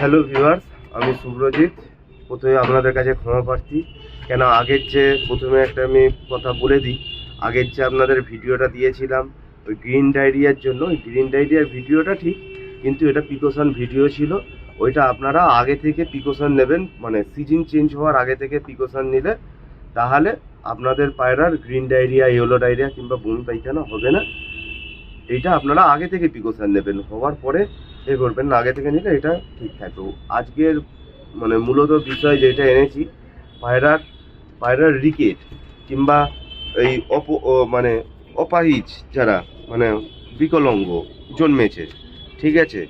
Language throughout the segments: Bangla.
হ্যালো ভিউয়ার্স আমি সুব্রজিৎ প্রথমে আপনাদের কাছে ক্ষমা প্রার্থী। কেন আগের যে প্রথমে একটা আমি কথা বলে দিই, আগের যে আপনাদের ভিডিওটা দিয়েছিলাম, ওই গ্রিন ডায়রিয়ার জন্য, ওই গ্রিন ডায়রিয়ার ভিডিওটা ঠিক, কিন্তু এটা প্রিকশন ভিডিও ছিল। ওইটা আপনারা আগে থেকে প্রিকশন নেবেন মানে সিজন চেঞ্জ হওয়ার আগে থেকে প্রিকশন নিলে, তাহলে আপনাদের পায়রার গ্রিন ডায়রিয়া ইয়েলো ডায়রিয়া কিংবা বমি পায়খানা হবে না, এইটা আপনারা আগে থেকে প্রিকশন নেবেন। হওয়ার পরে এ করবেন না, আগে থেকে নিলে এটা ঠিক থাকবে আজকের মানে মূলত বিষয় যেটা এনেছি পায়রার পায়রার রিকেট কিংবা এই অপ মানে অপাহিজ যারা মানে বিকলঙ্গ জন্মেছে, ঠিক আছে?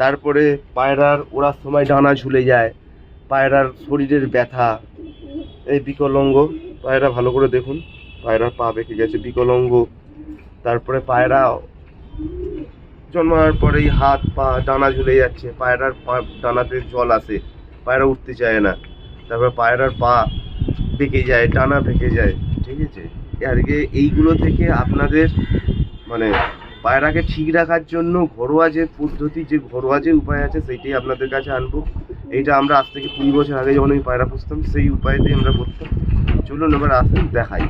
তারপরে পায়রার ওড়ার সময় ডানা ঝুলে যায়, পায়রার শরীরের ব্যথা, এই বিকলঙ্গ, পায়রা ভালো করে দেখুন, পায়রার পা বেঁকে গেছে, বিকলঙ্গ। তারপরে পায়রা জন্মানোর পরেই হাত পা, ডানা ঝুলে যাচ্ছে। পায়রার পা, ডানাতে জল আসে। পায়রা উঠতে চায় না। তারপর পায়রার পা বেঁকে যায়, ডানা বেঁকে যায়। ঠিক আছে? আর কি এইগুলো থেকে আপনাদের মানে পায়রাকে ঠিক রাখার জন্য ঘরোয়া যে পদ্ধতি, যে ঘরোয়া যে উপায় আছে, সেইটাই আপনাদের কাছে আনব। এইটা আমরা আজ থেকে কুড়ি বছর আগে যখন আমি পায়রা পুষতাম, সেই উপায়টাই আমরা করতাম। চলুন এবার আসুন, দেখাই।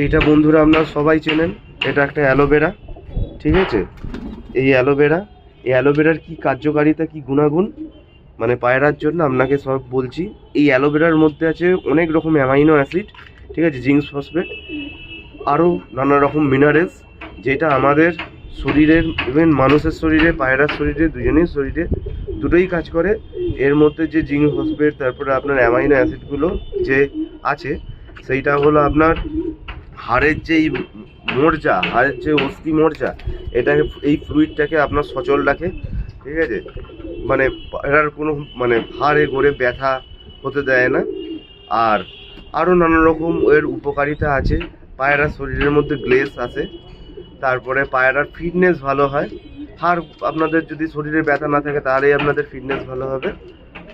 এইটা বন্ধুরা আপনারা সবাই চেনেন। এটা একটা অ্যালোভেরা, ঠিক আছে? এই অ্যালোভেরা, এই অ্যালোভেরার কি কার্যকারিতা, কি গুণাগুণ? মানে পায়রার জন্য আপনাকে সব বলছি, এই অ্যালোভেরার মধ্যে আছে অনেক রকম অ্যামাইনো অ্যাসিড, ঠিক আছে? জিঙ্ক ফসফেট, আরও নানা রকম মিনারেলস, যেটা আমাদের শরীরের ইভেন মানুষের শরীরে, পায়রার শরীরে দুজনের শরীরে দুটোই কাজ করে। এর মধ্যে যে জিঙ্ক ফসফেট, তারপরে আপনার অ্যামাইনো অ্যাসিডগুলো যে আছে, সেইটা হলো আপনার হাড়ের যে এই মর্জা হাড়ের যে অস্থি মর্জা এটাকে এই ফ্লুইডটাকে আপনার সচল রাখে, ঠিক আছে? মানে পায়রার কোনো মানে হাড়ে গড়ে ব্যথা হতে দেয় না। আর আরও নানা রকম এর উপকারিতা আছে। পায়রার শরীরের মধ্যে গ্লেস আসে, তারপরে পায়রার ফিটনেস ভালো হয়। হাড় আপনাদের যদি শরীরে ব্যথা না থাকে, তাহলেই আপনাদের ফিটনেস ভালো হবে,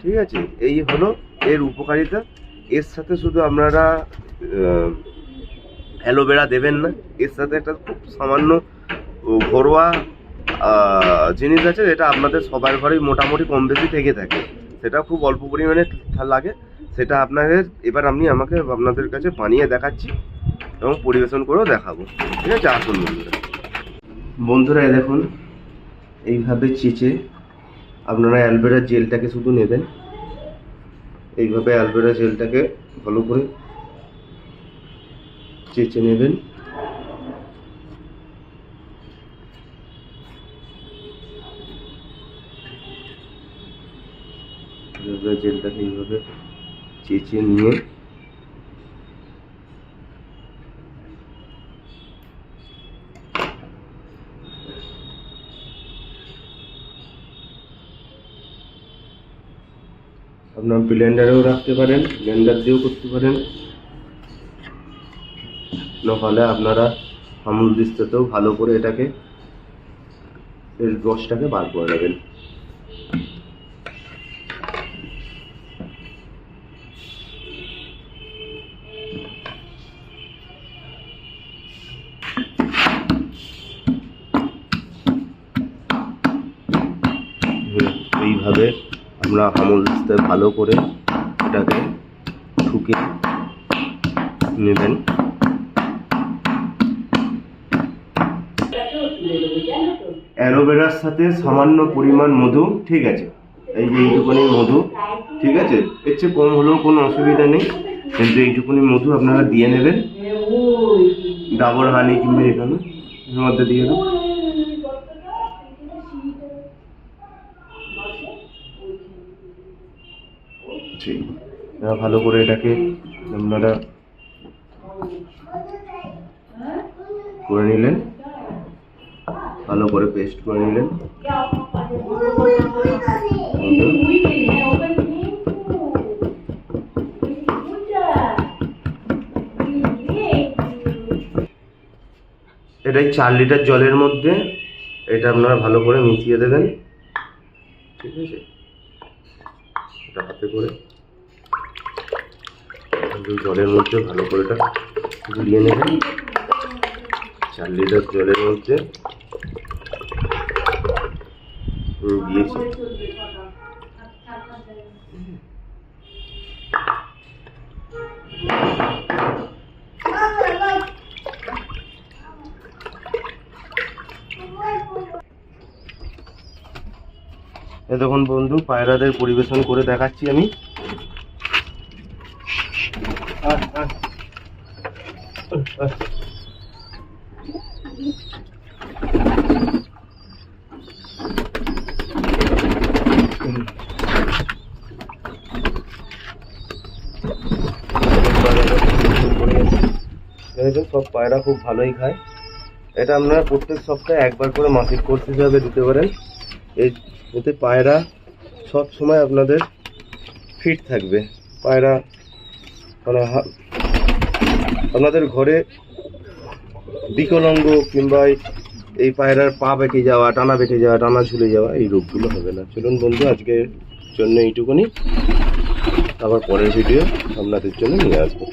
ঠিক আছে? এই হলো এর উপকারিতা। এর সাথে শুধু আপনারা অ্যালোভেরা দেবেন না। এর সাথে একটা খুব সামান্য ঘরোয়া জিনিস আছে যেটা আপনাদের সবার ঘরেই মোটামুটি কম বেশি থেকে থাকে। সেটা খুব অল্প পরিমাণে লাগে। সেটা আপনাদের এবার আমি আমাকে আপনাদের কাছে বানিয়ে দেখাচ্ছি এবং পরিবেশন করেও দেখাবো। ঠিক আছে? আসুন বন্ধুরা। বন্ধুরা দেখুন, এইভাবে চেঁচে আপনারা অ্যালবেরা জেলটাকে শুধু নেবেন। এইভাবে অ্যালবেরা জেলটাকে ভালো করে চেঁচে নেবেন। জেলটাকে এইভাবে চেঁচে নিয়ে আপনার ব্লেন্ডারেও রাখতে পারেন ব্লেন্ডার দিয়েও করতে পারেন। নাহলে আপনারা আমুল দিস্তাতেও ভালো করে এটাকে এর রসটাকে বার করে নেবেন। এইভাবে আমরা আমুল দিস্তায় ভালো করে এটাকে ঠুকে নেবেন। অ্যালোভেরার সাথে সামান্য পরিমাণ মধু, ঠিক আছে? এই যে এইটুকুনি মধু, ঠিক আছে? এর চেয়ে কম হলেও কোনো অসুবিধা নেই। কিন্তু এইটুকুনি মধু আপনারা দিয়ে নেবেন। ডাবর হানি কিংবা এখানে, এর মধ্যে দিয়ে দেবেন। ঠিক ভালো করে এটাকে আপনারা করে নিলেন। ভালো করে পেস্ট করে নিলেন। এটা এই চার লিটার জলের মধ্যে এটা আপনারা ভালো করে মিশিয়ে দেবেন। ঠিক আছে? এটা হাতে করে জলের মধ্যে ভালো করে এটা গুলিয়ে নেবেন। চার লিটার জলের মধ্যে হুম, দিয়েছি এ দেখুন বন্ধু পায়রাদের পরিবেশন করে দেখাচ্ছি আমি আহ, আহ। আহ। সব পায়রা খুব ভালোই খায়। এটা আপনারা প্রত্যেক সপ্তাহে একবার করে মাসিক কোর্স হিসাবে দিতে পারেন। এই এতে পায়রা সব সময় আপনাদের ফিট থাকবে। পায়রা মানে আপনাদের ঘরে বিকলাঙ্গ কিংবা এই- এই পায়রার পা বেঁকে যাওয়া, টানা বেঁকে যাওয়া, টানা ঝুলে যাওয়া, এই রোগগুলো হবে না। চলুন বন্ধু আজকের জন্য এইটুকুনি। আবার পরের ভিডিও আপনাদের জন্য নিয়ে আসব।